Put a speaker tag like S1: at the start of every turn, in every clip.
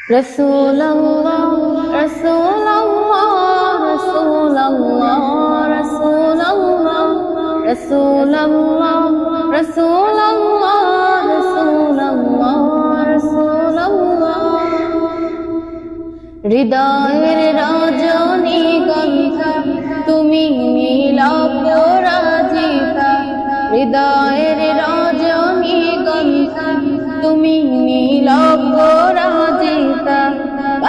S1: रसूल रसूल रसूल रसूल रसूल रसूल হৃদয়ের রজনী গন্ধা তুমি নীলাপ রাধিকা হৃদয়ের রজনী গন্ধা তুমি নীলাপ রাধিকা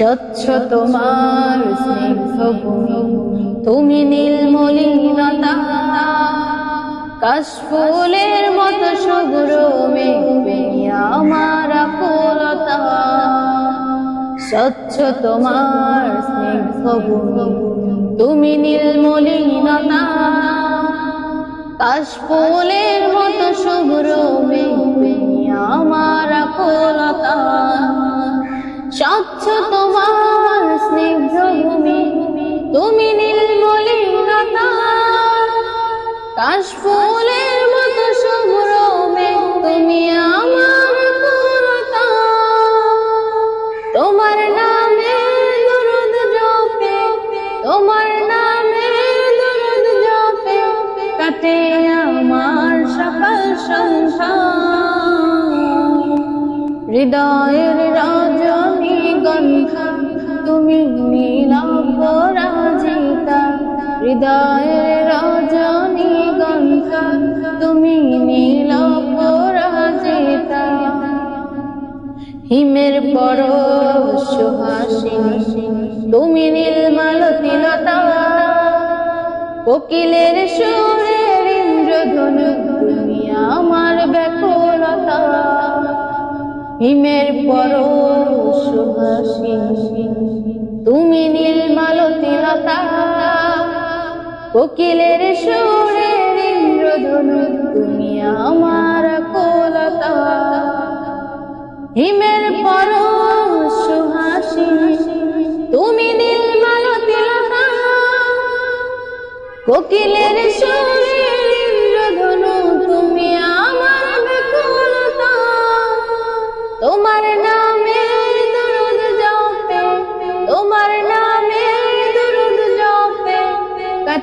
S1: স্বচ্ছ তোমার স্নিগ্ধ ভূমি তুমি নীলমলিনতা কাশফুলের মতো মেঘ আমার কুলতা স্বচ্ছ তোমার স্নিগ্ধ ভূমি তুমি নীলমলিনতা কাশফুলের মতো শুভ্র আমার কুলতা স্বচ্ছ তোমার তুমি নীলমলিনতা কাশফুলের মতো শুভ্র তুমি আমার তোমার নামে জপে, তোমার নামে দরুদ জপে, কাটে আমার সকাল হৃদয়ের রজনী গন্ধা তুমি নীলা পরাজিতা হৃদয়ের রজনী গন্ধা তুমি নীলা পরাজিতা হিমের পর সুহাসিনী তুমি নীলমালতিলতা কোকিলের সুরের ইন্দ্রধনু, তুমি আমার ব্যাকুলতা। হিমের পর সুহাসিনী কোকিলের সুরের ইন্দ্রধনু তুমি আমার কোলতা। হিমের পর সুহাসিনী তুমি নীলমালতিলতা কোকিলের সুরের ইন্দ্রধনু তুমি আমার বিকুলতা তোমার নামে দরুদ জপে, তোমার